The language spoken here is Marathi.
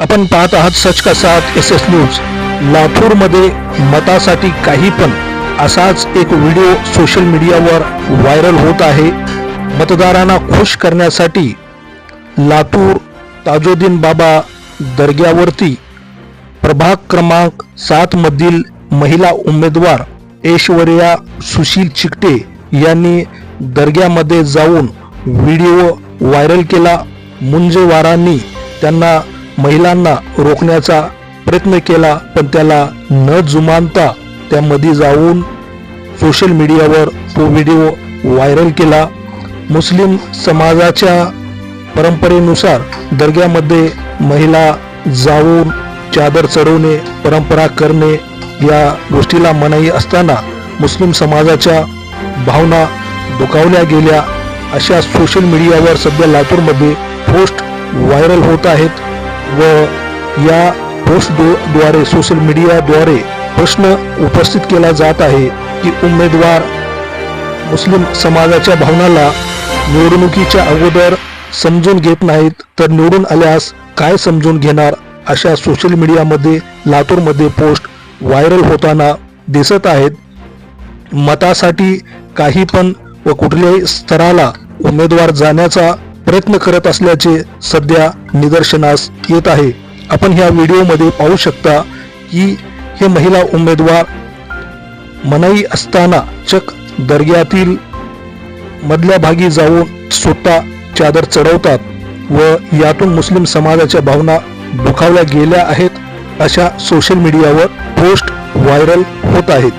आपण पाहत आहात सच का साथ एस एस न्यूज लातूरमध्ये मतासाठी काही पण असाच एक व्हिडिओ सोशल मीडियावर व्हायरल होत आहे. मतदारांना खुश करण्यासाठी लातूर ताजोद्दीन बाबा दर्ग्यावरती प्रभाग क्रमांक सातमधील महिला उमेदवार ऐश्वर्या सुशील चिकटे यांनी दर्ग्यामध्ये जाऊन व्हिडिओ व्हायरल केला. मुंजेवारांनी त्यांना महिलांना रोखण्याचा प्रयत्न केला पण त्याला न जुमानता त्यामध्ये जाऊन सोशल मीडियावर तो व्हिडिओ व्हायरल केला. मुस्लिम समाजाच्या परंपरेनुसार दर्ग्यामध्ये महिला जाऊन चादर चढवणे परंपरा करणे या गोष्टीला मनाई असताना मुस्लिम समाजाच्या भावना दुखावल्या गेल्या. अशा सोशल मीडियावर सध्या लातूरमध्ये पोस्ट व्हायरल होत आहेत. व या पोस्टद्वारे सोशल मीडियाद्वारे प्रश्न उपस्थित केला जात आहे की उमेदवार मुस्लिम समाजाच्या भावनाला निवडणुकीच्या अगोदर समजून घेत नाहीत. तर निवडून आल्यास काय समजून घेणार? अशा सोशल मीडियामध्ये लातूरमध्ये पोस्ट व्हायरल होताना दिसत आहेत. मतासाठी काही पण व कुठल्याही स्तराला उमेदवार जाण्याचा प्रयत्न करत असल्याचे सध्या निदर्शनास येत आहे. आपण ह्या व्हिडिओमध्ये पाहू शकता की हे महिला उमेदवार मनाई असताना चक दर्ग्यातील मधल्या भागी जाऊन स्वतः चादर चढवतात व यातून मुस्लिम समाजाच्या भावना दुखावल्या गेल्या आहेत अशा सोशल मीडियावर पोस्ट व्हायरल होत आहेत.